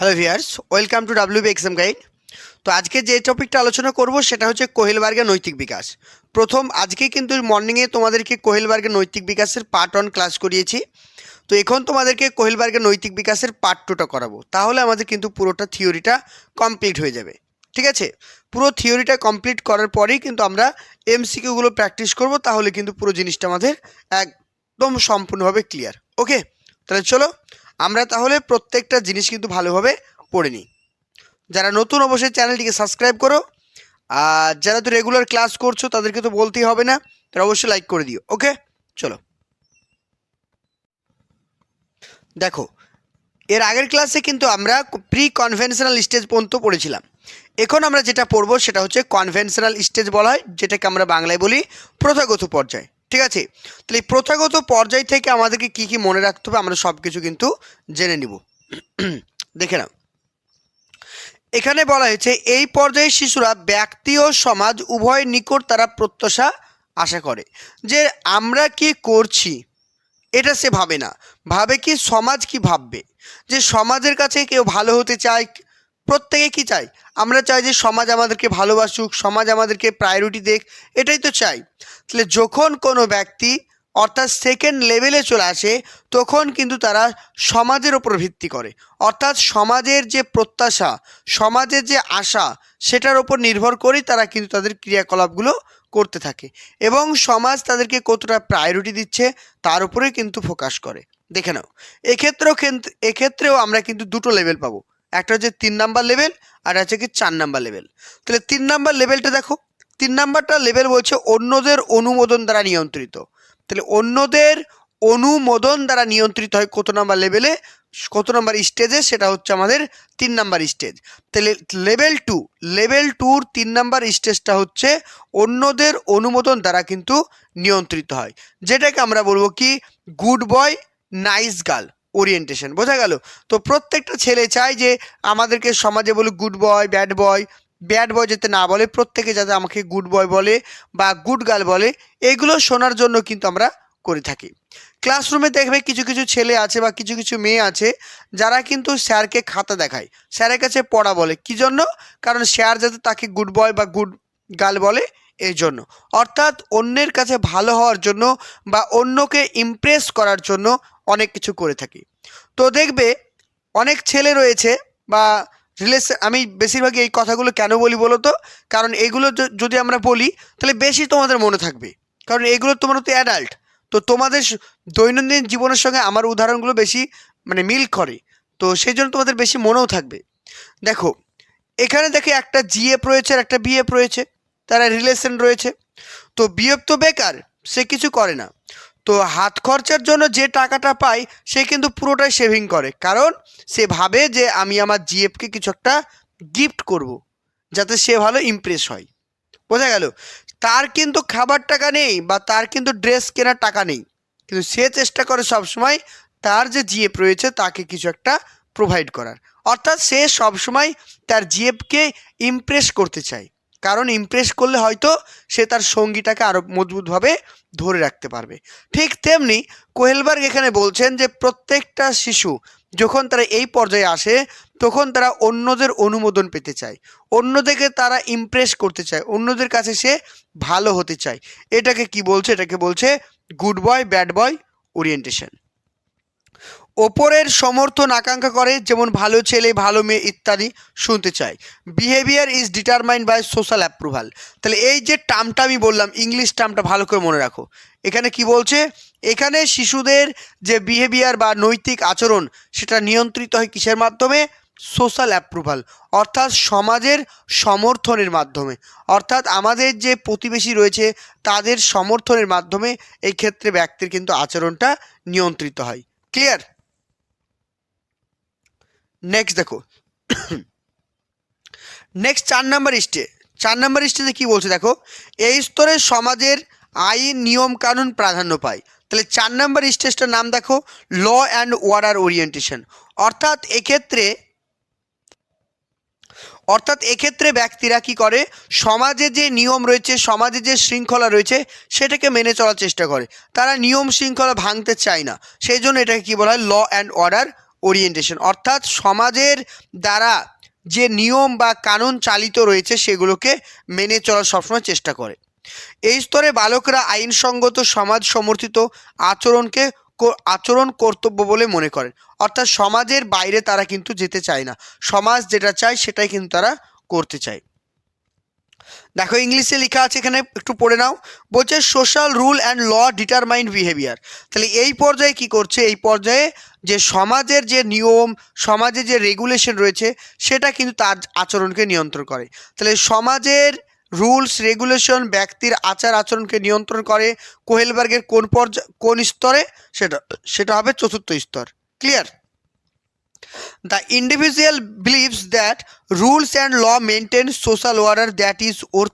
Hello viewers welcome to W exam guide তো আজকে যে টপিকটা আলোচনা করব, সেটা হচ্ছে কোহেলবার্গের নৈতিক বিকাশ। প্রথম আজকে কিন্তু মর্নিংয়ে তোমাদেরকে কোহেলবার্গের নৈতিক বিকাশের পার্ট ওয়ান ক্লাস করিয়েছি। তো এখন তোমাদেরকে কোহেলবার্গের নৈতিক বিকাশের পার্ট টুটা করাবো। তাহলে আমাদের কিন্তু পুরোটা থিওরিটা কমপ্লিট হয়ে যাবে। ঠিক আছে? পুরো থিওরিটা কমপ্লিট করার পরেই কিন্তু আমরা এমসিকিউগুলো প্র্যাকটিস করব। তাহলে কিন্তু পুরো জিনিসটা আমাদের একদম সম্পূর্ণভাবে ক্লিয়ার ওকে তাহলে চলো আমরা তাহলে প্রত্যেকটা জিনিস কিন্তু ভালোভাবে পড়ে নিই। যারা নতুন অবশ্যই চ্যানেলটিকে সাবস্ক্রাইব করো। আর যারা তো রেগুলার ক্লাস করছ, তাদেরকে তো বলতেই হবে না। তারা অবশ্যই লাইক করে দিও, ওকে? চলো। দেখো, এর আগের ক্লাসে কিন্তু আমরা প্রি কনভেনশনাল স্টেজ পর্যন্ত পড়েছিলাম। এখন আমরা যেটা পড়ব সেটা হচ্ছে কনভেনশনাল স্টেজ বলা হয়, যেটাকে আমরা বাংলায় বলি প্রথাগত পর্যায়। ঠিক আছে? তাহলে প্রথাগত পর্যায় থেকে আমাদেরকে কি কি মনে রাখতে হবে আমরা সব কিছু কিন্তু জেনে নিব। দেখে নাও। এখানে বলা হয়েছে, এই পর্যায়ে শিশুরা ব্যক্তি ও সমাজ উভয় নিকট তারা প্রত্যাশা আশা করে যে আমরা কি করছি, এটা সে ভাবে না। ভাবে কি সমাজ কি ভাববে? যে সমাজের কাছে কেউ ভালো হতে চায় প্রত্যেকে কি চাই আমরা চাই যে সমাজ আমাদেরকে ভালোবাসুক, সমাজ আমাদেরকে প্রায়োরিটি দেখ, এটাই তো চাই। তাহলে যখন কোনো ব্যক্তি অর্থাৎ সেকেন্ড লেভেলে চলে আসে, তখন কিন্তু তারা সমাজের ওপর ভিত্তি করে। অর্থাৎ সমাজের যে প্রত্যাশা, সমাজের যে আশা, সেটার ওপর নির্ভর করেই তারা কিন্তু তাদের ক্রিয়াকলাপগুলো করতে থাকে এবং সমাজ তাদেরকে কতটা প্রায়োরিটি দিচ্ছে, তার উপরেই কিন্তু ফোকাস করে। দেখে নাও। এক্ষেত্রেও এক্ষেত্রেও আমরা কিন্তু দুটো লেভেল পাবো। একটা হচ্ছে তিন নাম্বার লেভেল আর হচ্ছে কি চার নাম্বার লেভেল তাহলে তিন নাম্বার লেভেলটা দেখো, তিন নাম্বারটা লেভেল বলছে অন্যদের অনুমোদন দ্বারা নিয়ন্ত্রিত। তাহলে অন্যদের অনুমোদন দ্বারা নিয়ন্ত্রিত হয় কত নাম্বার লেভেলে কত নাম্বার স্টেজে সেটা হচ্ছে আমাদের তিন নাম্বার স্টেজ তাহলে লেভেল টু লেভেল টুর তিন নাম্বার স্টেজটা হচ্ছে অন্যদের অনুমোদন দ্বারা কিন্তু নিয়ন্ত্রিত হয়। যেটাকে আমরা বলব কি good boy nice girl orientation বোঝা গেল? তো প্রত্যেকটা ছেলে চায় যে আমাদেরকে সমাজে বলে good boy bad boy bad boy যাতে না বলে, প্রত্যেকে যাতে আমাকে গুড বয় বলে বা গুড গার্ল বলে, এগুলো শোনার জন্য কিন্তু আমরা করে থাকি। ক্লাসরুমে দেখবে কিছু কিছু ছেলে আছে বা কিছু কিছু মেয়ে আছে, যারা কিন্তু স্যারকে খাতা দেখায়। স্যারের কাছে পড়া বলে। কি জন্য? কারণ স্যার যাতে তাকে গুড বয় বা গুড গার্ল বলে এই জন্য অর্থাৎ অন্যের কাছে ভালো হওয়ার জন্য বা অন্যকে ইমপ্রেস করার জন্য অনেক কিছু করে থাকি। তো দেখবে অনেক ছেলে রয়েছে বা রিলেশন আমি বেশিরভাগই এই কথাগুলো কেন বলি বলো তো? কারণ এগুলো যদি আমরা বলি, তাহলে বেশি তোমাদের মনে থাকবে। কারণ এগুলো তোমরা তো অ্যাডাল্ট তো তোমাদের দৈনন্দিন জীবনের সঙ্গে আমার উদাহরণগুলো বেশি মানে মিল করে। তো সেই জন্য তোমাদের বেশি মনেও থাকবে। দেখো, এখানে দেখে একটা জিএফ রয়েছে আর একটা বিএফ রয়েছে। তারা রিলেশন রয়েছে। তো বিএফ তো বেকার, সে কিছু করে না। তো হাত খরচার জন্য যে টাকাটা পায়, সে কিন্তু পুরোটাই সেভিং করে। কারণ সে ভাবে যে আমি আমার জিএফকে কিছু একটা গিফট করব। যাতে সে ভালো ইমপ্রেস হয়। বোঝা গেল? তার কিন্তু খাবার টাকা নেই বা তার কিন্তু ড্রেস কেনার টাকা নেই। কিন্তু সে চেষ্টা করে সবসময় তার যে জিএফ রয়েছে, তাকে কিছু একটা প্রোভাইড করার। অর্থাৎ সে সবসময় তার জিএফকে ইমপ্রেস করতে চায়। কারণ ইমপ্রেস করলে হয়তো সে তার সঙ্গীটাকে আরও মজবুতভাবে ধরে রাখতে পারবে। ঠিক তেমনি কোহেলবার্গ এখানে বলছেন যে প্রত্যেকটা শিশু যখন তারা এই পর্যায়ে আসে, তখন তারা অন্যদের অনুমোদন পেতে চায়। অন্যদেরকে তারা ইমপ্রেস করতে চায়। অন্যদের কাছে সে ভালো হতে চায়। এটাকে কি বলছে? এটাকে বলছে good boy bad boy orientation ওপরের সমর্থন আকাঙ্ক্ষা করে, যেমন ভালো ছেলে, ভালো মেয়ে ইত্যাদি শুনতে চায় behaviour is determined by social approval তাহলে এই যে টার্মটা আমি বললাম ইংলিশ টার্মটা ভালো করে মনে রাখো। এখানে কি বলছে? এখানে শিশুদের যে বিহেভিয়ার বা নৈতিক আচরণ, সেটা নিয়ন্ত্রিত হয় কিসের মাধ্যমে? সোশ্যাল অ্যাপ্রুভাল অর্থাৎ সমাজের সমর্থনের মাধ্যমে। অর্থাৎ আমাদের যে প্রতিবেশী রয়েছে, তাদের সমর্থনের মাধ্যমে এই ক্ষেত্রে ব্যক্তির কিন্তু আচরণটা নিয়ন্ত্রিত হয়। ক্লিয়ার নেক্সট দেখো। নেক্সট চার নাম্বার স্টে চার নাম্বার স্টেজে কী বলছে দেখো? এই স্তরে সমাজের আইন, নিয়ম, কানুন প্রাধান্য পায়। তাহলে চার নাম্বার স্টেজটার নাম দেখো ল অ্যান্ড ওয়ার্ডার ওরিয়েন্টেশন অর্থাৎ এক্ষেত্রে অর্থাৎ এক্ষেত্রে ব্যক্তিরা কি করে? সমাজে যে নিয়ম রয়েছে, সমাজে যে শৃঙ্খলা রয়েছে, সেটাকে মেনে চলার চেষ্টা করে। তারা নিয়ম শৃঙ্খলা ভাঙতে চায় না। সেই জন্য এটাকে কী বলা হয়? ল অ্যান্ড অর্ডার ওরিয়েন্টেশন অর্থাৎ সমাজের দ্বারা যে নিয়ম বা কানুন চালিত রয়েছে সেগুলোকে মেনে চলার সবসময় চেষ্টা করে। এই স্তরে বালকরা আইনসঙ্গত সমাজ সমর্থিত আচরণকে আচরণ কর্তব্য বলে মনে করেন। অর্থাৎ সমাজের বাইরে তারা কিন্তু যেতে চায় না। সমাজ যেটা চায় সেটাই কিন্তু তারা করতে চায়। দেখো, ইংলিশে লেখা আছে এখানে, একটু পড়ে নাও। বলছে social rule and law determined behaviour তাহলে এই পর্যায়ে কি করছে? এই পর্যায়ে যে সমাজের যে নিয়ম সমাজে যে রেগুলেশন রয়েছে, সেটা কিন্তু তার আচরণকে নিয়ন্ত্রণ করে। তাহলে সমাজের রুলস রেগুলেশন ব্যক্তির আচার আচরণকে নিয়ন্ত্রণ করে কোহেলবার্গের কোন পর্যায়ে কোন স্তরে? সেটা সেটা হবে চতুর্থ স্তর। Clear individual believes that rules and law maintain social order that is or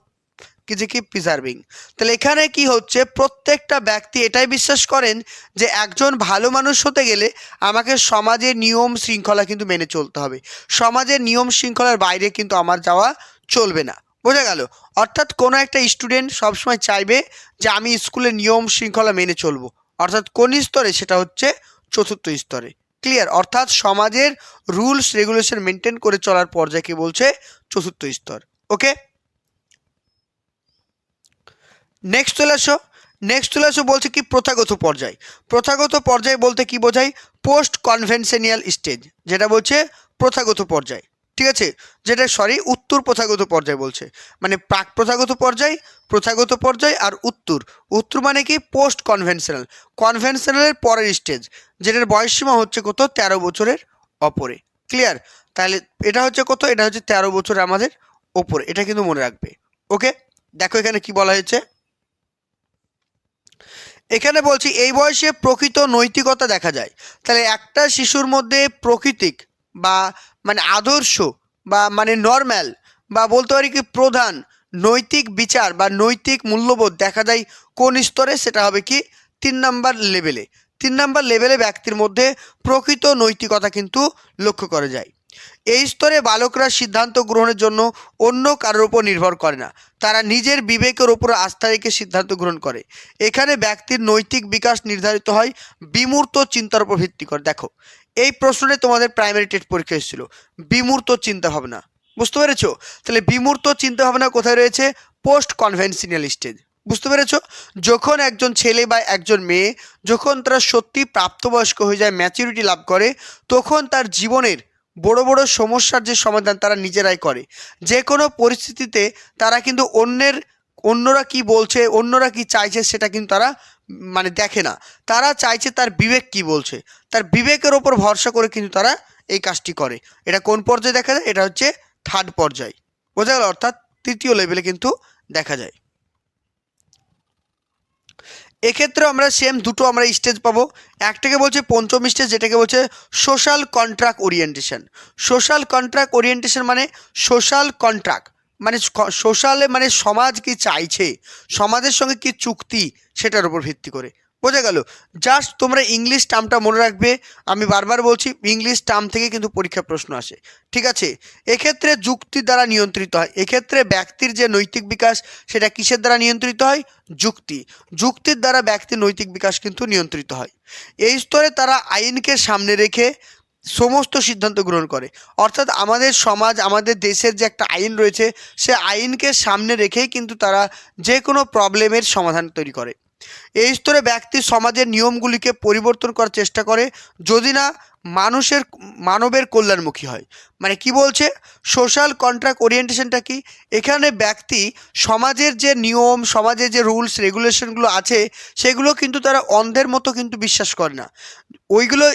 কি যে কি প্রিজার্ভিং তাহলে এখানে কি হচ্ছে? প্রত্যেকটা ব্যক্তি এটাই বিশ্বাস করেন যে একজন ভালো মানুষ হতে গেলে আমাকে সমাজের নিয়ম শৃঙ্খলা কিন্তু মেনে চলতে হবে। সমাজের নিয়ম শৃঙ্খলার বাইরে কিন্তু আমার যাওয়া চলবে না। বোঝা গেল? অর্থাৎ কোনো একটা স্টুডেন্ট সবসময় চাইবে যে আমি স্কুলের নিয়ম শৃঙ্খলা মেনে চলবো। অর্থাৎ কোন স্তরে? সেটা হচ্ছে চতুর্থ স্তরে। ক্লিয়ার অর্থাৎ সমাজের রুলস রেগুলেশন মেনটেন করে চলার পর্যায়কে বলছে চতুর্থ স্তর ওকে নেক্সট চলে আসো নেক্সট চলে আসো বলছে কি প্রথাগত পর্যায় প্রথাগত পর্যায় বলতে কি বোঝায়? পোস্ট কনভেনশনিয়াল স্টেজ যেটা বলছে প্রথাগত পর্যায়। ঠিক আছে? যেটা সরি উত্তর প্রথাগত পর্যায় বলছে। মানে প্রাক প্রথাগত পর্যায় প্রথাগত পর্যায় আর উত্তর। উত্তর মানে কি? পোস্ট কনভেনশনাল কনভেনশনালের পরের স্টেজ যেটার বয়সসীমা হচ্ছে কত? তেরো বছরের অপরে ক্লিয়ার তাহলে এটা হচ্ছে কত? এটা হচ্ছে তেরো বছরের আমাদের ওপরে। এটা কিন্তু মনে রাখবে। ওকে দেখো এখানে কি বলা হয়েছে? এখানে বলছি, এই বয়সে প্রকৃত নৈতিকতা দেখা যায়। তাহলে একটা শিশুর মধ্যে প্রকৃতিক বা মানে আদর্শ বা মানে নর্ম্যাল বা বলতে পারি কি প্রধান নৈতিক বিচার বা নৈতিক মূল্যবোধ দেখা যায় কোন স্তরে? সেটা হবে কি তিন নাম্বার লেভেলে তিন নাম্বার লেভেলে ব্যক্তির মধ্যে প্রকৃত নৈতিকতা কিন্তু লক্ষ্য করা যায়। এই স্তরে বালকরা সিদ্ধান্ত গ্রহণের জন্য অন্য কারোর উপর নির্ভর করে না। তারা নিজের বিবেকের ওপর আস্থা রেখে সিদ্ধান্ত গ্রহণ করে। এখানে ব্যক্তির নৈতিক বিকাশ নির্ধারিত হয় বিমূর্ত চিন্তার উপর ভিত্তি করে। দেখো এই প্রশ্নে তোমাদের প্রাইমারি টেট পরীক্ষা এসেছিল। বিমূর্ত চিন্তা ভাবনা বুঝতে পেরেছ? তাহলে বিমূর্ত চিন্তা ভাবনা কোথায় রয়েছে? পোস্ট কনভেনশনাল স্টেজ বুঝতে পেরেছ? যখন একজন ছেলে বা একজন মেয়ে যখন তারা সত্যি প্রাপ্তবয়স্ক হয়ে যায় ম্যাচুরিটি লাভ করে, তখন তার জীবনের বড় বড় সমস্যার যে সমাধান তারা নিজেরাই করে। যে কোনো পরিস্থিতিতে তারা কিন্তু অন্যের, অন্যরা কি বলছে, অন্যরা কি চাইছে, সেটা কিন্তু তারা মানে দেখে না। তারা চাইছে তার বিবেক কি বলছে। তার বিবেকের ওপর ভরসা করে কিন্তু তারা এই কাজটি করে। এটা কোন পর্যায়ে দেখা যায়? এটা হচ্ছে থার্ড পর্যায়। বোঝা গেল? অর্থাৎ তৃতীয় লেভেলে কিন্তু দেখা যায়। এক্ষেত্রে আমরা সেম দুটো আমরা স্টেজ পাবো। একটাকে বলছে পঞ্চম স্টেজ যেটাকে বলছে social contract orientation social contract orientation মানে সোশ্যাল কন্ট্রাক্ট মানে সোশ্যালে মানে সমাজ কি চাইছে? সমাজের সঙ্গে কি চুক্তি? সেটার উপর ভিত্তি করে। বোঝা গেল। জাস্ট তোমরা ইংলিশ টার্মটা মনে রাখবে। আমি বারবার বলছি ইংলিশ টার্ম থেকে কিন্তু পরীক্ষা প্রশ্ন আসে। ঠিক আছে? এক্ষেত্রে যুক্তি দ্বারা নিয়ন্ত্রিত হয়। এক্ষেত্রে ব্যক্তির যে নৈতিক বিকাশ, সেটা কিসের দ্বারা নিয়ন্ত্রিত হয়? যুক্তি। যুক্তির দ্বারা ব্যক্তির নৈতিক বিকাশ কিন্তু নিয়ন্ত্রিত হয়। এই স্তরে তারা আইনকে সামনে রেখে সমস্ত সিদ্ধান্ত গ্রহণ করে। অর্থাৎ আমাদের সমাজ, আমাদের দেশের যে একটা আইন রয়েছে, সে আইনকে সামনে রেখেই কিন্তু তারা যে কোনো প্রবলেমের সমাধান তৈরি করে। এই স্তরে ব্যক্তি সমাজের নিয়মগুলিকে পরিবর্তন করার চেষ্টা করে যদি না মানুষের, মানবের কল্যাণমুখী হয়। মানে কি বলছে? সোশ্যাল কন্ট্রাক্ট ওরিয়েন্টেশনটা কি? এখানে ব্যক্তি সমাজের যে নিয়ম, সমাজের যে রুলস রেগুলেশনগুলো আছে, সেগুলো কিন্তু তারা অন্ধের মতো কিন্তু বিশ্বাস করে না। ওইগুলো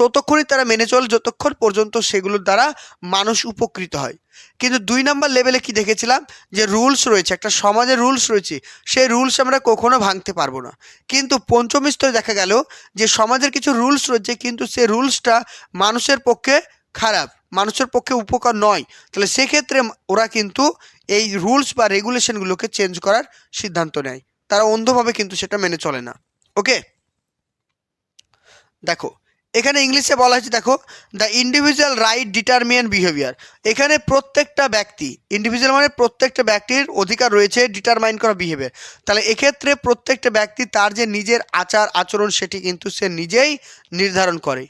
ততক্ষণই তারা মেনে চলে, যতক্ষণ পর্যন্ত সেগুলোর দ্বারা মানুষ উপকৃত হয়। কিন্তু দুই নাম্বার লেভেলে কি দেখেছিলাম? যে রুলস রয়েছে, একটা সমাজের রুলস রয়েছে, সেই রুলস আমরা কখনো ভাঙতে পারব না। কিন্তু পঞ্চম স্তরে দেখা গেল যে সমাজের কিছু রুলস রয়েছে, কিন্তু সে রুলসটা মানুষের পক্ষে খারাপ, মানুষের পক্ষে উপকার নয়। তাহলে সেক্ষেত্রে ওরা কিন্তু এই রুলস বা রেগুলেশনগুলোকে চেঞ্জ করার সিদ্ধান্ত নেয়। তারা অন্ধভাবে কিন্তু সেটা মেনে চলে না। ওকে দেখো এখানে ইংলিশে বলা হয়েছে দেখো the individual right determine behaviour এখানে প্রত্যেকটা ব্যক্তি ইন্ডিভিজুয়াল মানে প্রত্যেকটা ব্যক্তির অধিকার রয়েছে ডিটারমাইন করা বিহেভিয়ার তাহলে এক্ষেত্রে প্রত্যেকটা ব্যক্তি তার যে নিজের আচার, আচরণ সেটি কিন্তু সে নিজেই নির্ধারণ করে।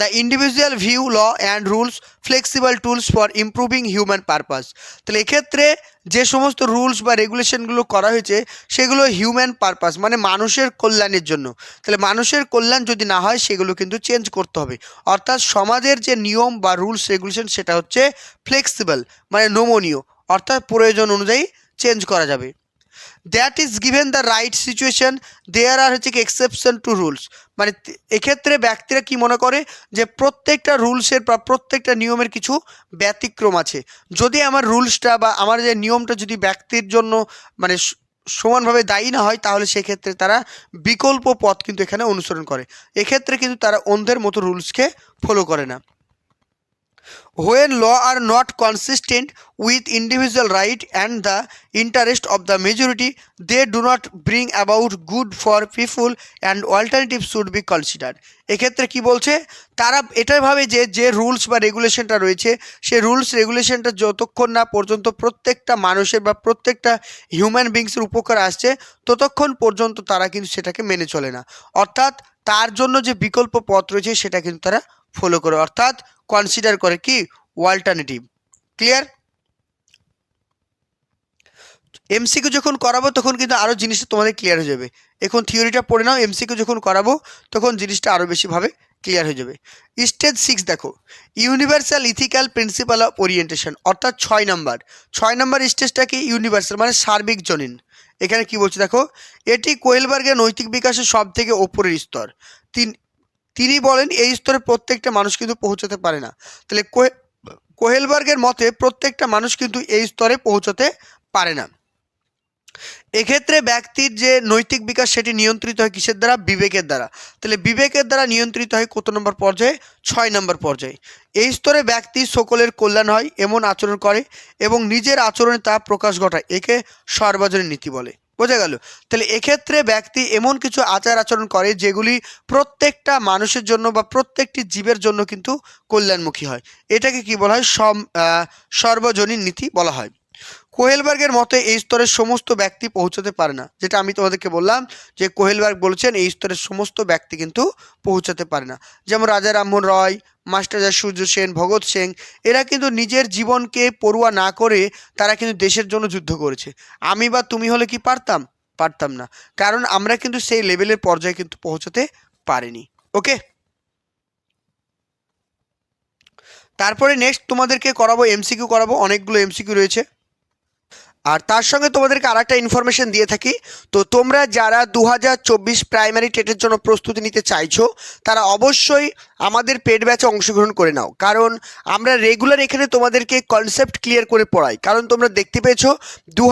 The individual view law and rules flexible tools for improving human purpose তাহলে এক্ষেত্রে যে সমস্ত রুলস বা রেগুলেশনগুলো করা হয়েছে, সেগুলো হিউম্যান পারপাস মানে মানুষের কল্যাণের জন্য। তাহলে মানুষের কল্যাণ যদি না হয়, সেগুলো কিন্তু চেঞ্জ করতে হবে। অর্থাৎ সমাজের যে নিয়ম বা রুলস রেগুলেশন সেটা হচ্ছে ফ্লেক্সিবল মানে নমনীয়, অর্থাৎ প্রয়োজন অনুযায়ী চেঞ্জ করা যাবে। That is given the right situation there are হচ্ছে কি এক্সেপশন টু রুলস মানে এক্ষেত্রে ব্যক্তিরা কি মনে করে? যে প্রত্যেকটা রুলসের বা প্রত্যেকটা নিয়মের কিছু ব্যতিক্রম আছে। যদি আমার রুলসটা বা আমার যে নিয়মটা যদি ব্যক্তির জন্য মানে সমানভাবে দায়ী না হয়, তাহলে সেক্ষেত্রে তারা বিকল্প পথ কিন্তু এখানে অনুসরণ করে। এক্ষেত্রে কিন্তু তারা অন্যের মতো রুলসকে ফলো করে না। When law are not consistent with individual right and the interest of the majority they do not bring about good for people and alternatives should be considered. এক্ষেত্রে কি বলছে? তারা এটাই ভাবে যে যে রুলস বা রেগুলেশনটা রয়েছে সেই রুলস রেগুলেশনটা যতক্ষণ না পর্যন্ত প্রত্যেকটা মানুষের বা প্রত্যেকটা হিউম্যান বিংসের উপকার আসছে, ততক্ষণ পর্যন্ত তারা কিন্তু সেটাকে মেনে চলে না। অর্থাৎ তার জন্য যে বিকল্প পথ রয়েছে, সেটা কিন্তু তারা ফলো করে, অর্থাৎ কনসিডার করে কি? অল্টারনেটিভ ক্লিয়ার এমসিকিউ যখন করাবো, তখন কিন্তু আরও জিনিসটা তোমাদের ক্লিয়ার হয়ে যাবে। এখন থিওরিটা পড়ে নাও এমসিকিউ যখন করাবো, তখন জিনিসটা আরও বেশিভাবে ক্লিয়ার হয়ে যাবে। স্টেজ সিক্স দেখো universal ethical principle of orientation অর্থাৎ ছয় নম্বর ছয় নম্বর স্টেজটা কি? ইউনিভার্সাল মানে সার্বিক জনীন। এখানে কি বলছে দেখো, এটি কোয়েলবার্গের নৈতিক বিকাশের সব থেকে ওপরের স্তর। তিন তিনি বলেন, এই স্তরে প্রত্যেকটা মানুষ কিন্তু পৌঁছাতে পারে না। তাহলে কোহেলবার্গের মতে প্রত্যেকটা মানুষ কিন্তু এই স্তরে পৌঁছাতে পারে না। এক্ষেত্রে ব্যক্তির যে নৈতিক বিকাশ, সেটি নিয়ন্ত্রিত হয় কিসের দ্বারা? বিবেকের দ্বারা। তাহলে বিবেকের দ্বারা নিয়ন্ত্রিত হয় কত নম্বর পর্যায়ে? ছয় নম্বর পর্যায়ে। এই স্তরে ব্যক্তি সকলের কল্যাণ হয়, এমন আচরণ করে এবং নিজের আচরণে তা প্রকাশ ঘটায়। একে সর্বজনীন নীতি বলে। বোঝা গেল। তাহলে এক্ষেত্রে ব্যক্তি এমন কিছু আচার আচরণ করে যেগুলি প্রত্যেকটা মানুষের জন্য বা প্রত্যেকটি জীবের জন্য কিন্তু কল্যাণমুখী হয়। এটাকে কি বলা হয়? সর্বজনীন নীতি বলা হয়। কোহেলবার্গের মতে এই স্তরের সমস্ত ব্যক্তি পৌঁছাতে পারে না। যেটা আমি তোমাদেরকে বললাম যে কোহেলবার্গ বলেছেন এই স্তরের সমস্ত ব্যক্তি কিন্তু পৌঁছাতে পারে না। যেমন রাজা রামমোহন রয়, মাস্টার সূর্য সেন, ভগৎ সিং, এরা কিন্তু নিজের জীবনকে পড়ুয়া না করে তারা কিন্তু দেশের জন্য যুদ্ধ করেছে। আমি বা তুমি হলে কি পারতাম? পারতাম না। কারণ আমরা কিন্তু সেই লেভেলের পর্যায়ে কিন্তু পৌঁছাতে পারিনি। ওকে? তারপরে নেক্সট তোমাদেরকে করাবো এমসিকিউ করাবো, অনেকগুলো এমসিকিউ রয়েছে। আর তার সঙ্গে তোমাদেরকে আর একটা ইনফরমেশন দিয়ে থাকি। তো তোমরা যারা দু হাজার চব্বিশ প্রাইমারি টেটের জন্য প্রস্তুতি নিতে চাইছো, তারা অবশ্যই আমাদের পেড ব্যাচে অংশগ্রহণ করে নাও। কারণ আমরা রেগুলার এখানে তোমাদেরকে কনসেপ্ট ক্লিয়ার করে পড়াই। কারণ তোমরা দেখতে পেয়েছ দু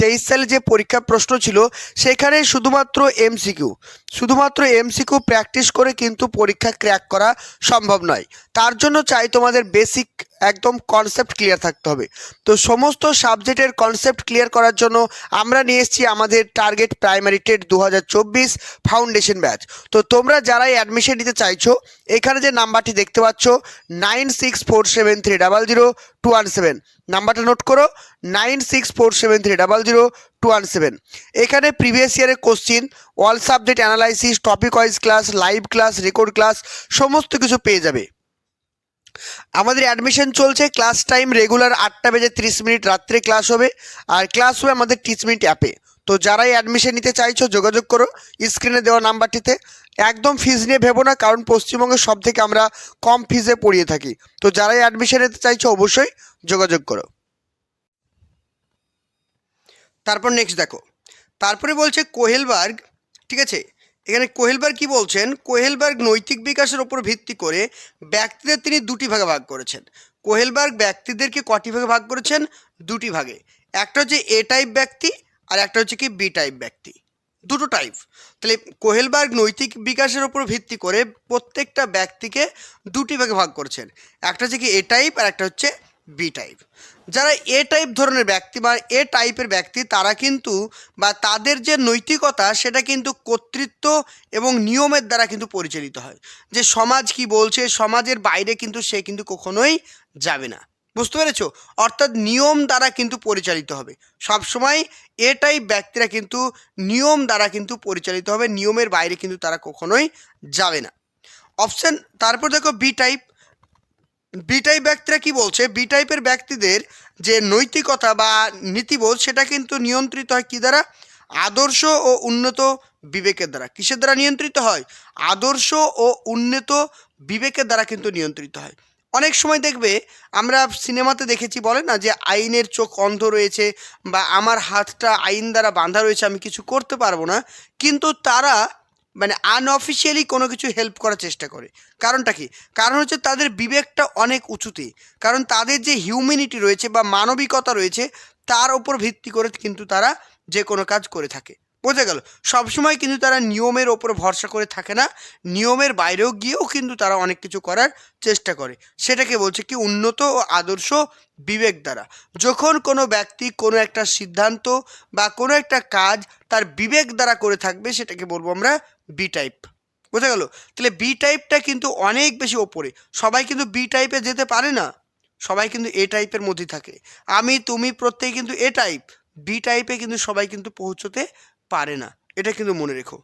তেইশ সালে যে পরীক্ষা প্রশ্ন ছিল, সেখানে শুধুমাত্র এমসিকিউ শুধুমাত্র এমসিকিউ প্র্যাকটিস করে কিন্তু পরীক্ষা ক্র্যাক করা সম্ভব নয়। তার জন্য চাই তোমাদের বেসিক একদম কনসেপ্ট ক্লিয়ার থাকতে হবে। তো সমস্ত সাবজেক্টের কনসেপ্ট ক্লিয়ার করার জন্য আমরা নিয়ে এসেছি আমাদের টার্গেট প্রাইমারি টেট দু হাজার চব্বিশ ফাউন্ডেশন ব্যাচ তো তোমরা যারাই অ্যাডমিশন নিতে চাইছো, এখানে যে নাম্বারটি দেখতে পাচ্ছ nine six four seven three double zero two one seven নাম্বারটা নোট করো nine six four seven three double zero two one seven এখানে প্রিভিয়াস ইয়ারের question all subject analysis topic wise class live class record class সমস্ত কিছু পেয়ে যাবে। আমাদের admission চলছে ক্লাস টাইম রেগুলার আটটা বেজে তিরিশ মিনিট, রাত্রে ক্লাস হবে, আর ক্লাস হবে আমাদের টিচমিন্ট অ্যাপে তো যারাই অ্যাডমিশন নিতে চাইছো, যোগাযোগ করো স্ক্রিনে দেওয়া নাম্বারটিতে একদম ফিজ নিয়ে ভেবো না, কারণ পশ্চিমবঙ্গে সব থেকে আমরা কম ফিজে পড়িয়ে থাকি। তো যারাই অ্যাডমিশন নিতে চাইছো, অবশ্যই যোগাযোগ করো। তারপর নেক্সট দেখো। তারপরে বলছে কোহেলবার্গ, ঠিক আছে? এখানে কোহেলবার্গ কি বলছেন? কোহেলবার্গ নৈতিক বিকাশের ওপর ভিত্তি করে ব্যক্তিদের তিনি দুটি ভাগে ভাগ করেছেন। কোহেলবার্গ ব্যক্তিদেরকে কটি ভাগে ভাগ করেছেন? দুটি ভাগে। একটা হচ্ছে এ টাইপ ব্যক্তি আর একটা হচ্ছে কি বি টাইপ ব্যক্তি। দুটো টাইপ তাহলে কোহেলবার্গ নৈতিক বিকাশের ওপর ভিত্তি করে প্রত্যেকটা ব্যক্তিকে দুটি ভাগে ভাগ করেছেন। একটা হচ্ছে কি এ টাইপ আর একটা হচ্ছে বি টাইপ যারা এ টাইপ ধরনের ব্যক্তি বা এ টাইপের ব্যক্তি, তারা কিন্তু বা তাদের যে নৈতিকতা, সেটা কিন্তু কর্তৃত্ব এবং নিয়মের দ্বারা কিন্তু পরিচালিত হয়। যে সমাজ কি বলছে, সমাজের বাইরে কিন্তু সে কিন্তু কখনোই যাবে না। বুঝতে পেরেছ? অর্থাৎ নিয়ম দ্বারা কিন্তু পরিচালিত হবে। সবসময় এ টাইপ ব্যক্তিরা কিন্তু নিয়ম দ্বারা কিন্তু পরিচালিত হবে, নিয়মের বাইরে কিন্তু তারা কখনোই যাবে না। অপশান তারপর দেখো বি টাইপ বি টাইপ ব্যক্তিরা কি বলছে? বি টাইপের ব্যক্তিদের যে নৈতিকতা বা নীতিবোধ, সেটা কিন্তু নিয়ন্ত্রিত হয় কী দ্বারা? আদর্শ ও উন্নত বিবেকের দ্বারা। কিসের দ্বারা নিয়ন্ত্রিত হয়? আদর্শ ও উন্নত বিবেকের দ্বারা কিন্তু নিয়ন্ত্রিত হয়। অনেক সময় দেখবে, আমরা সিনেমাতে দেখেছি, বলে না, যে আইনের চোখ অন্ধ রয়েছে বা আমার হাতটা আইন দ্বারা বাঁধা রয়েছে, আমি কিছু করতে পারব না। কিন্তু তারা মানে আনঅফিসিয়ালি কোনো কিছু হেল্প করার চেষ্টা করে। কারণটা কি? কারণ হচ্ছে তাদের বিবেকটা অনেক উঁচুতে। কারণ তাদের যে হিউম্যানিটি রয়েছে বা মানবিকতা রয়েছে, তার ওপর ভিত্তি করে কিন্তু তারা যে কোনো কাজ করে থাকে। বোঝা গেল? সবসময় কিন্তু তারা নিয়মের ওপর ভরসা করে থাকে না। নিয়মের বাইরেও গিয়েও কিন্তু তারা অনেক কিছু করার চেষ্টা করে। সেটাকে বলছে কি, উন্নত ও আদর্শ বিবেক দ্বারা। যখন কোনো ব্যক্তি কোনো একটা সিদ্ধান্ত বা কোনো একটা কাজ তার বিবেক দ্বারা করে থাকবে, সেটাকে বলব আমরা বি টাইপ বোঝা গেল? তাহলে বি টাইপটা কিন্তু অনেক বেশি ওপরে। সবাই কিন্তু বি টাইপে যেতে পারে না। সবাই কিন্তু এ টাইপের মধ্যেই থাকে। আমি, তুমি, প্রত্যেকে কিন্তু এ টাইপ বি টাইপে কিন্তু সবাই কিন্তু পৌঁছতে পারে না। এটা কিন্তু মনে রেখো।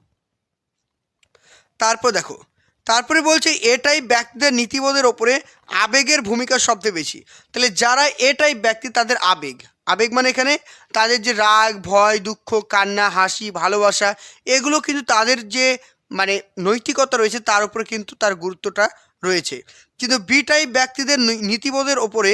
তারপর দেখো। তারপরে বলছে এ টাইপ ব্যক্তিদের নীতিবোধের ওপরে আবেগের ভূমিকা সবচেয়ে বেশি। তাহলে যারা এ টাইপ ব্যক্তি, তাদের আবেগ। আবেগ মানে এখানে তাদের যে রাগ, ভয়, দুঃখ, কান্না, হাসি, ভালোবাসা, এগুলো কিন্তু তাদের যে মানে নৈতিকতা রয়েছে, তার উপরে কিন্তু তার গুরুত্বটা রয়েছে। কিন্তু বি টাইপ ব্যক্তিদের নীতিবোধের ওপরে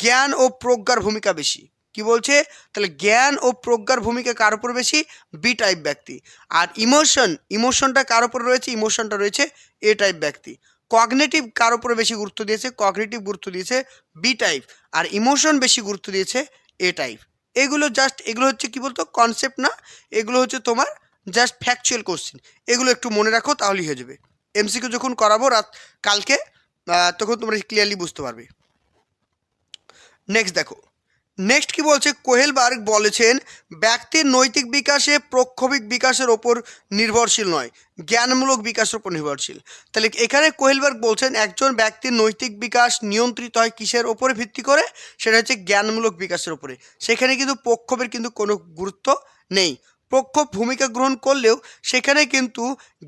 জ্ঞান ও প্রজ্ঞার ভূমিকা বেশি। কি বলছে? তাহলে জ্ঞান ও প্রজ্ঞার ভূমিকা কার উপর বেশি? বি টাইপ ব্যক্তি। আর ইমোশন ইমোশনটা কার উপর রয়েছে? ইমোশনটা রয়েছে এ টাইপ ব্যক্তি। কগনেটিভ কার উপরে বেশি গুরুত্ব দিয়েছে? কগনেটিভ গুরুত্ব দিয়েছে বি টাইপ আর ইমোশন বেশি গুরুত্ব দিয়েছে এ টাইপ এগুলো জাস্ট এগুলো হচ্ছে কি বলতো কনসেপ্ট না, এগুলো হচ্ছে তোমার জাস্ট ফ্যাকচুয়াল কোশ্চেন এগুলো একটু মনে রাখো, তাহলেই হয়ে যাবে। এমসিকিউ যখন করাবো রাত, কালকে তখন তোমরা ক্লিয়ারলি বুঝতে পারবে। নেক্সট দেখো নেক্সট কি বলছে? কোহেলবার্গ বলেছেন, ব্যক্তির নৈতিক বিকাশে প্রক্ষোভিক বিকাশের ওপর নির্ভরশীল নয়, জ্ঞানমূলক বিকাশের ওপর নির্ভরশীল। তাহলে এখানে কোহেলবার্গ বলছেন, একজন ব্যক্তির নৈতিক বিকাশ নিয়ন্ত্রিত হয় কিসের ওপরে ভিত্তি করে? সেটা হচ্ছে জ্ঞানমূলক বিকাশের ওপরে। সেখানে কিন্তু প্রক্ষোভের কিন্তু কোনো গুরুত্ব নেই। প্রক্ষোভ ভূমিকা গ্রহণ করলেও সেখানে কিন্তু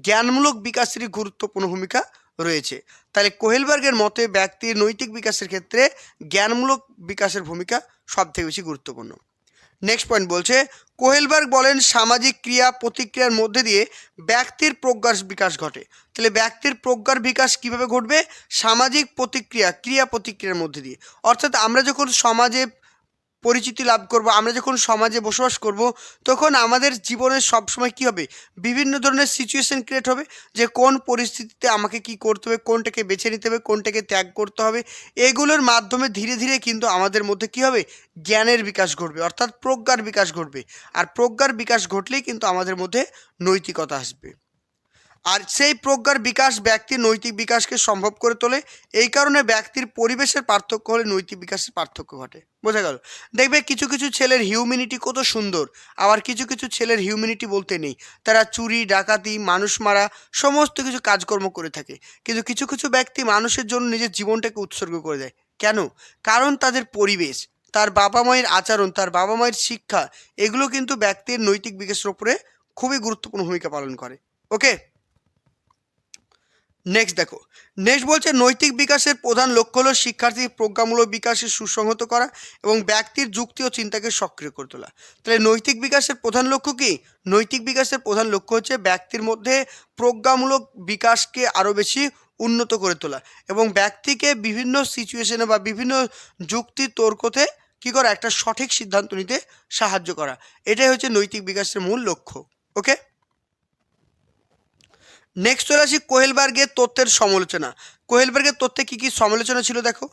জ্ঞানমূলক বিকাশেরই গুরুত্বপূর্ণ ভূমিকা রয়েছে। তাহলে কোহেলবার্গের মতে ব্যক্তির নৈতিক বিকাশের ক্ষেত্রে জ্ঞানমূলক বিকাশের ভূমিকা সবথেকে বেশি গুরুত্বপূর্ণ। নেক্সট পয়েন্ট বলছে, কোহেলবার্গ বলেন, সামাজিক ক্রিয়া প্রতিক্রিয়ার মধ্যে দিয়ে ব্যক্তির প্রজ্ঞার বিকাশ ঘটে। তাহলে ব্যক্তির প্রজ্ঞার বিকাশ কীভাবে ঘটবে? সামাজিক প্রতিক্রিয়া, ক্রিয়া প্রতিক্রিয়ার মধ্যে দিয়ে। অর্থাৎ আমরা যখন সমাজে পরিচিতি লাভ করব, আমরা যখন সমাজে বসবাস করব, তখন আমাদের জীবনের সবসময় কী হবে? বিভিন্ন ধরনের সিচুয়েশন ক্রিয়েট হবে, যে কোন পরিস্থিতিতে আমাকে কি করতে হবে, কোনটাকে বেছে নিতে হবে, কোনটাকে ত্যাগ করতে হবে, এগুলোর মাধ্যমে ধীরে ধীরে কিন্তু আমাদের মধ্যে কী হবে? জ্ঞানের বিকাশ ঘটবে, অর্থাৎ প্রজ্ঞার বিকাশ ঘটবে। আর প্রজ্ঞার বিকাশ ঘটলেই কিন্তু আমাদের মধ্যে নৈতিকতা আসবে। আর সেই প্রজ্ঞার বিকাশ ব্যক্তির নৈতিক বিকাশকে সম্ভব করে তোলে। এই কারণে ব্যক্তির পরিবেশের পার্থক্য হলে নৈতিক বিকাশের পার্থক্য ঘটে। বোঝা গেল? দেখবে কিছু কিছু ছেলের হিউম্যানিটি কত সুন্দর, আবার কিছু কিছু ছেলের হিউম্যানিটি বলতে নেই। তারা চুরি, ডাকাতি, মানুষ মারা, সমস্ত কিছু কাজকর্ম করে থাকে। কিন্তু কিছু কিছু ব্যক্তি মানুষের জন্য নিজের জীবনটাকে উৎসর্গ করে দেয়। কেন? কারণ তাদের পরিবেশ, তার বাবা মায়ের আচরণ, তার বাবা মায়ের শিক্ষা, এগুলো কিন্তু ব্যক্তির নৈতিক বিকাশের উপরে খুবই গুরুত্বপূর্ণ ভূমিকা পালন করে। ওকে নেক্সট দেখো। নেক্সট বলছে নৈতিক বিকাশের প্রধান লক্ষ্য হলো শিক্ষার্থীর প্রজ্ঞামূলক বিকাশে সুসংহত করা এবং ব্যক্তির যুক্তি ও চিন্তাকে সক্রিয় করে তোলা। তাহলে নৈতিক বিকাশের প্রধান লক্ষ্য কি? নৈতিক বিকাশের প্রধান লক্ষ্য হচ্ছে ব্যক্তির মধ্যে প্রজ্ঞামূলক বিকাশকে আরও বেশি উন্নত করে তোলা এবং ব্যক্তিকে বিভিন্ন সিচুয়েশনে বা বিভিন্ন যুক্তি তর্কতে কী করা? একটা সঠিক সিদ্ধান্ত নিতে সাহায্য করা। এটাই হচ্ছে নৈতিক বিকাশের মূল লক্ষ্য। ওকে নেক্সট চলে আসি কোহেলবার্গের তথ্যের সমালোচনা। কোহেলবার্গের তথ্যে কী কী সমালোচনা ছিল দেখো?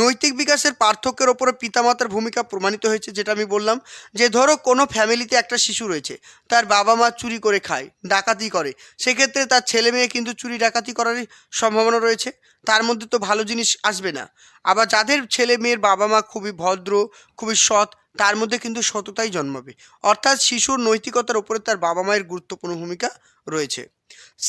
নৈতিক বিকাশের পার্থক্যের ওপরে পিতামাতার ভূমিকা প্রমাণিত হয়েছে, যেটা আমি বললাম, যে ধরো কোনো ফ্যামিলিতে একটা শিশু রয়েছে, তার বাবা মা চুরি করে খায়, ডাকাতি করে, সেক্ষেত্রে তার ছেলে মেয়ে কিন্তু চুরি ডাকাতি করারই সম্ভাবনা রয়েছে, তার মধ্যে তো ভালো জিনিস আসবে না। আবার যাদের ছেলে মেয়ের বাবা মা খুবই ভদ্র, খুবই সৎ, তার মধ্যে কিন্তু সততাই জন্মাবে, অর্থাৎ শিশুর নৈতিকতার ওপরে তার বাবা মায়ের গুরুত্বপূর্ণ ভূমিকা রয়েছে।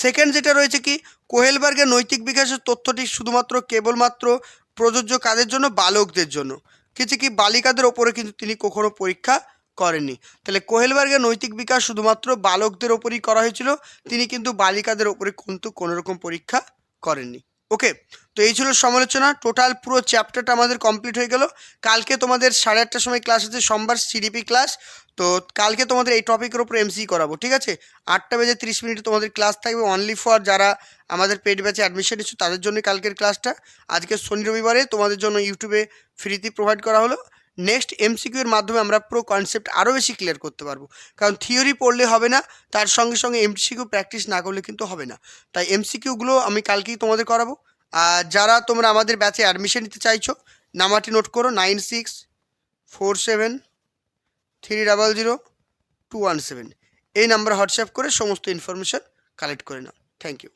সেকেন্ড যেটা রয়েছে কি কোহেলবার্গের নৈতিক বিকাশের তথ্যটি শুধুমাত্র কেবলমাত্র প্রযোজ্য কাদের জন্য? বালকদের জন্য। কিছু কি বালিকাদের ওপরে কিন্তু তিনি কখনো পরীক্ষা করেননি। তাহলে কোহেলবার্গের নৈতিক বিকাশ শুধুমাত্র বালকদের ওপরই করা হয়েছিল? তিনি কিন্তু বালিকাদের ওপরে কিন্তু কোনো রকম পরীক্ষা করেননি। ওকে, তো এই ছিল সমালোচনা। টোটাল পুরো চ্যাপ্টারটা আমাদের কমপ্লিট হয়ে গেল। কালকে তোমাদের সাড়ে আটটার সময় ক্লাস আছে, সোমবার সিডিপি ক্লাস। তো কালকে তোমাদের এই টপিকের ওপর এমসি করাবো, ঠিক আছে? আটটা বেজে তিরিশ মিনিটে তোমাদের ক্লাস থাকবে অনলি ফর যারা আমাদের পেড ব্যাচে অ্যাডমিশন নিচ্ছ, তাদের জন্য কালকের ক্লাসটা আজকে শনি রবিবারে তোমাদের জন্য ইউটিউবে ফ্রিতে প্রোভাইড করা হলো। নেক্সট এমসিকিউ এর মাধ্যমে আমরা পুরো কনসেপ্ট আরও বেশি ক্লিয়ার করতে পারব। কারণ থিওরি পড়লে হবে না, তার সঙ্গে সঙ্গে এমসিকিউ প্র্যাকটিস না করলে কিন্তু হবে না। তাই এমসিকিউগুলো আমি কালকেই তোমাদের করাবো। আর যারা তোমরা আমাদের ব্যাচে অ্যাডমিশন নিতে চাইছো নাম্বারটি নোট করো nine six four seven three double zero two one seven. এই নাম্বার হোয়াটসঅ্যাপ করে সমস্ত ইনফরমেশান কালেক্ট করে নাও। Thank you.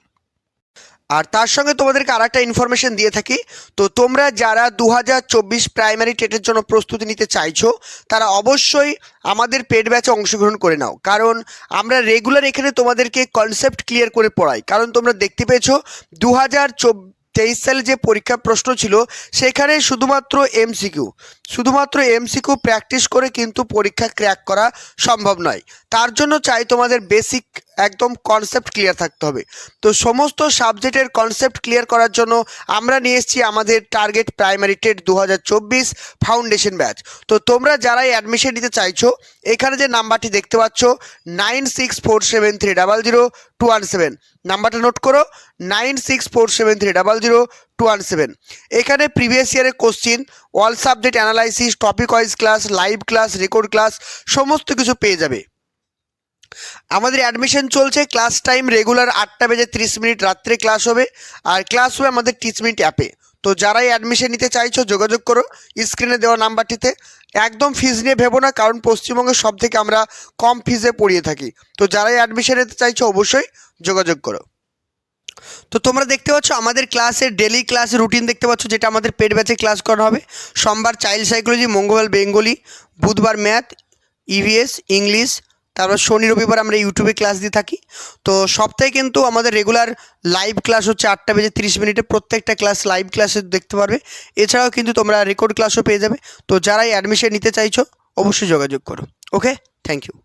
আর তার সঙ্গে তোমাদেরকে আর একটা ইনফরমেশন দিয়ে থাকি। তো তোমরা যারা দু হাজার চব্বিশ প্রাইমারি টেটের জন্য প্রস্তুতি নিতে চাইছো, তারা অবশ্যই আমাদের পেড ব্যাচে অংশগ্রহণ করে নাও। কারণ আমরা রেগুলার এখানে তোমাদেরকে কনসেপ্ট ক্লিয়ার করে পড়াই। কারণ তোমরা দেখতে পেয়েছ দু হাজার তেইশ সালে যে পরীক্ষার প্রশ্ন ছিল, সেখানে শুধুমাত্র এমসিকিউ শুধুমাত্র এমসিকিউ প্র্যাকটিস করে কিন্তু পরীক্ষা ক্র্যাক করা সম্ভব নয়। তার জন্য চাই তোমাদের বেসিক একদম কনসেপ্ট ক্লিয়ার থাকতে হবে। তো সমস্ত সাবজেক্টের কনসেপ্ট ক্লিয়ার করার জন্য আমরা নিয়ে এসেছি আমাদের টার্গেট প্রাইমারি টেট দু হাজার চব্বিশ ফাউন্ডেশন ব্যাচ তো তোমরা যারাই অ্যাডমিশন নিতে চাইছো, এখানে যে নাম্বারটি দেখতে পাচ্ছ nine six four seven three double zero two one seven নাম্বারটা নোট করো nine six four seven three double zero two one seven এখানে প্রিভিয়াস ইয়ারের question all subject analysis topic wise class live class record class সমস্ত কিছু পেয়ে যাবে। আমাদের admission চলছে ক্লাস টাইম রেগুলার আটটা বেজে তিরিশ মিনিট, রাত্রে ক্লাস হবে। আর ক্লাস হবে আমাদের টিচমিন্ট অ্যাপে তো যারাই অ্যাডমিশন নিতে চাইছো, যোগাযোগ করো স্ক্রিনে দেওয়া নাম্বারটিতে একদম ফিজ নিয়ে ভেবো না, কারণ পশ্চিমবঙ্গের সব থেকে আমরা কম ফিজে পড়িয়ে থাকি। তো যারাই অ্যাডমিশন নিতে চাইছো, অবশ্যই যোগাযোগ করো। তো তোমরা দেখতে পাচ্ছ, আমাদের ক্লাসের ডেলি ক্লাস রুটিন দেখতে পাচ্ছ, যেটা আমাদের পেড ব্যাচে ক্লাস করা হবে। সোমবার চাইল্ড সাইকোলজি মঙ্গলবার বেঙ্গলি বুধবার ম্যাথ ইভিএস ইংলিশ তারপর শনি, রবিবার আমরা ইউটিউবে ক্লাস দিয়ে থাকি। তো সপ্তাহে কিন্তু আমাদের রেগুলার লাইভ ক্লাস হচ্ছে আটটা বেজে তিরিশ মিনিটে। প্রত্যেকটা ক্লাস লাইভ ক্লাসে দেখতে পারবে। এছাড়াও কিন্তু তোমরা রেকর্ড ক্লাসও পেয়ে যাবে। তো যারাই অ্যাডমিশন নিতে চাইছো, অবশ্যই যোগাযোগ করো। Okay thank you